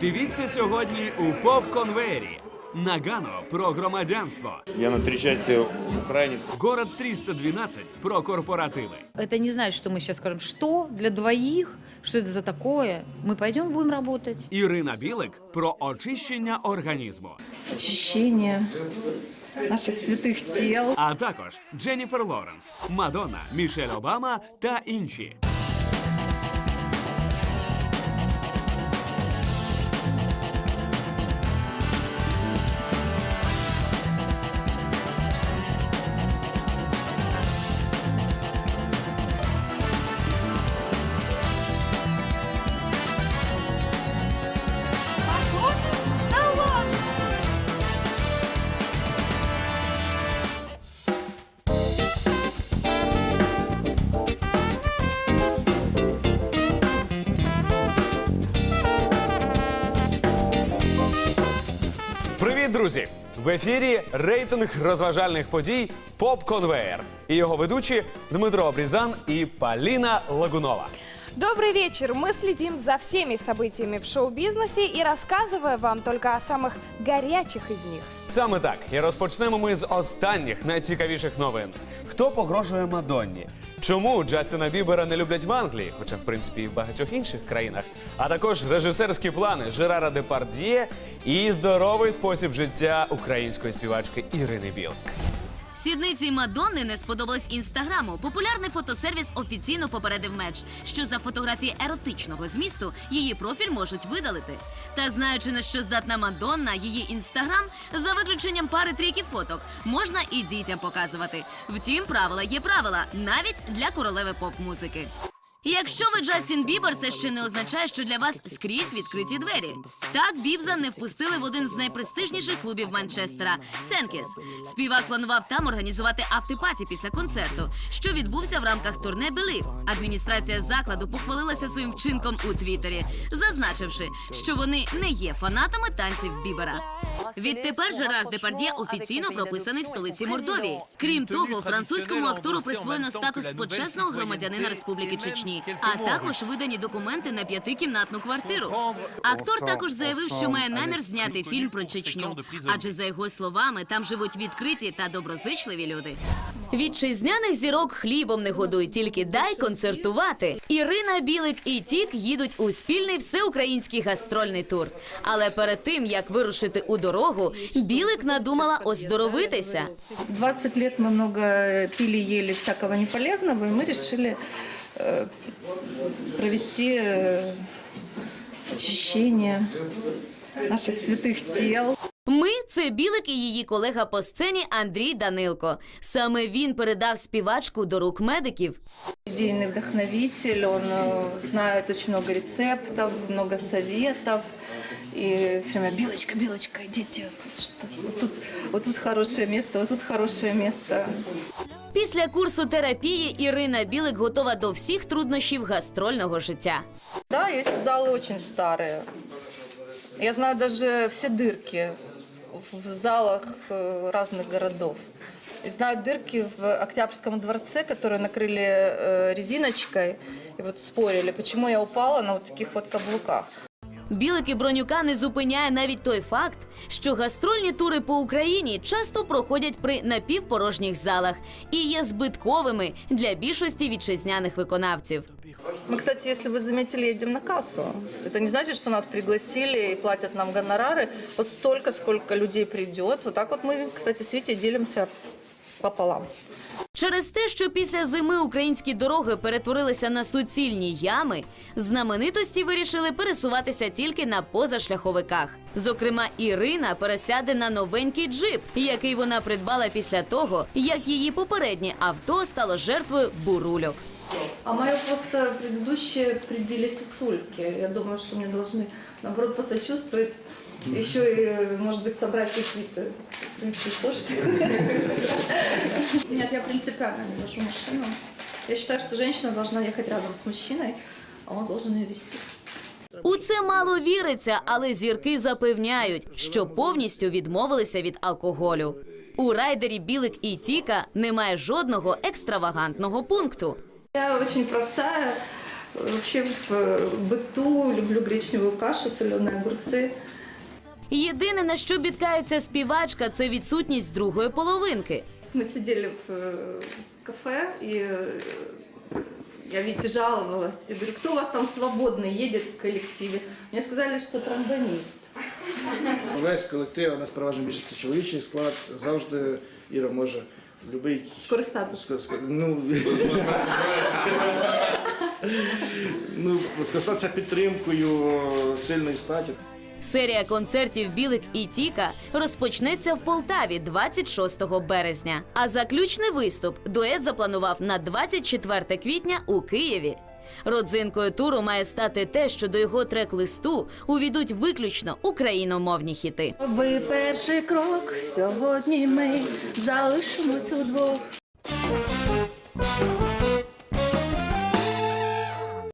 Дивіться сьогодні у поп-конвеєрі. Нагано про громадянство. Я на три части украинец. Город 312 про корпоративи. Это не значит, что мы сейчас скажем, что для двоих, что это за такое. Мы пойдем будем работать. Ірина Білик про очищення організму. очищение наших святых тел. А також Дженніфер Лоренс, Мадонна, Мішель Обама та інші. друзі! В ефірі рейтинг розважальних подій Поп Конвеєр і його ведучі Дмитро Обрізан і Поліна Лагунова. Добрый вечер. Мы следим за всеми событиями в шоу-бизнесе и рассказываем вам только о самых горячих из них. Саме так. І розпочнемо ми з останніх найцікавіших новин. Хто погрожує Мадонні? Чому Джастіна Бібера не люблять в Англії, хоча в принципі і в багатьох інших країнах, а також режисерські плани Жерара Депард'є і здоровий спосіб життя української співачки Ірини Білик. Сідниці Мадонни не сподобались інстаграму. Популярний фотосервіс офіційно попередив меч, що за фотографії еротичного змісту її профіль можуть видалити. Та знаючи на що здатна Мадонна, її інстаграм за виключенням пари тріків фоток можна і дітям показувати. Втім, правила є правила навіть для королеви поп-музики. Якщо ви Джастін Бібер, це ще не означає, що для вас скрізь відкриті двері. Так Бібза не впустили в один з найпрестижніших клубів Манчестера Сенкіс. Співак планував там організувати автопаті після концерту, що відбувся в рамках турне Белів. Адміністрація закладу похвалилася своїм вчинком у Твіттері, зазначивши, що вони не є фанатами танців Бібера. Відтепер Жерар Депардє офіційно прописаний в столиці Мордовії. Крім того, французькому актору присвоєно статус почесного громадянина Республіки Чечні, а також видані документи на п'ятикімнатну квартиру. Актор також заявив, що має намір зняти фільм про Чечню, адже за його словами там живуть відкриті та доброзичливі люди. Вітчизняних зірок хлібом не годуй, тільки дай концертувати. Ірина Білик і Тік їдуть у спільний всеукраїнський гастрольний тур. Але перед тим як вирушити у дорогу, Білик надумала оздоровитися. 20 лет мы много пили, ели всякого неполезного, и мы решили э, провести э, очищение наших святых тел. Ми це Білик і її колега по сцені Андрій Данилко. Саме він передав співачку до рук медиків. Идейный вдохновитель, он э, знает очень много рецептов, много советов. И все время, Белочка, Белочка, идите, тут, что- вот, тут, вот тут хорошее место, вот тут хорошее место. Після курсу терапії Ірина Білик готова до всіх труднощів гастрольного життя. Да, есть залы очень старые. Я знаю даже все дырки в, в залах э, разных городов. И знаю дырки в Октябрьском дворце, которые накрыли э, резиночкой. И вот спорили, почему я упала на вот таких вот каблуках. Білик і Бронюка не зупиняє навіть той факт, що гастрольні тури по Україні часто проходять при напівпорожніх залах і є збитковими для більшості вітчизняних виконавців. Мы, кстати, если вы заметили, едем на кассу. Это не значит, что нас пригласили и платят нам гонорары. Вот столько, сколько людей придет. Вот так вот мы, кстати, с Витей делимся пополам. Через те, що після зими українські дороги перетворилися на суцільні ями, знаменитості вирішили пересуватися тільки на позашляховиках. Зокрема, Ірина пересяде на новенький джип, який вона придбала після того, як її попереднє авто стало жертвою бурульок. А мое просто предыдущее прибили сосульки. Я думаю, что мне должны, наоборот, посочувствовать Еще и, может быть, собрать какие-то, в принципе, кошки. Нет, я принципиально не вожу машину. Я считаю, что женщина должна ехать рядом с мужчиной, а он должен ее вести. У це мало віриться, але зірки запевняють, що повністю відмовилися від алкоголю. У райдері Білик і Тіка немає жодного екстравагантного пункту. Я очень простая, Вообще в э, быту люблю гречневую кашу, соленые огурцы. Єдине на що бідкається співачка, це відсутність другої половинки. Мы сидели в э, кафе, и э, я Вите жаловалась. Я говорю, кто у вас там свободно едет в коллективе? Мне сказали, что тромбонист. Весь колектив, у нас переважно більшість чоловічий склад, завжди Іра може любий. Скористатися. ск- ск- Ну, ну, скористатися підтримкою сильної статі. Серія концертів Білик і Тіка розпочнеться в Полтаві 26 березня. А заключний виступ дует запланував на 24 квітня у Києві. Родзинкою туру має стати те, що до його трек-листу увійдуть виключно україномовні хіти. Роби перший крок, сьогодні ми залишимось удвох.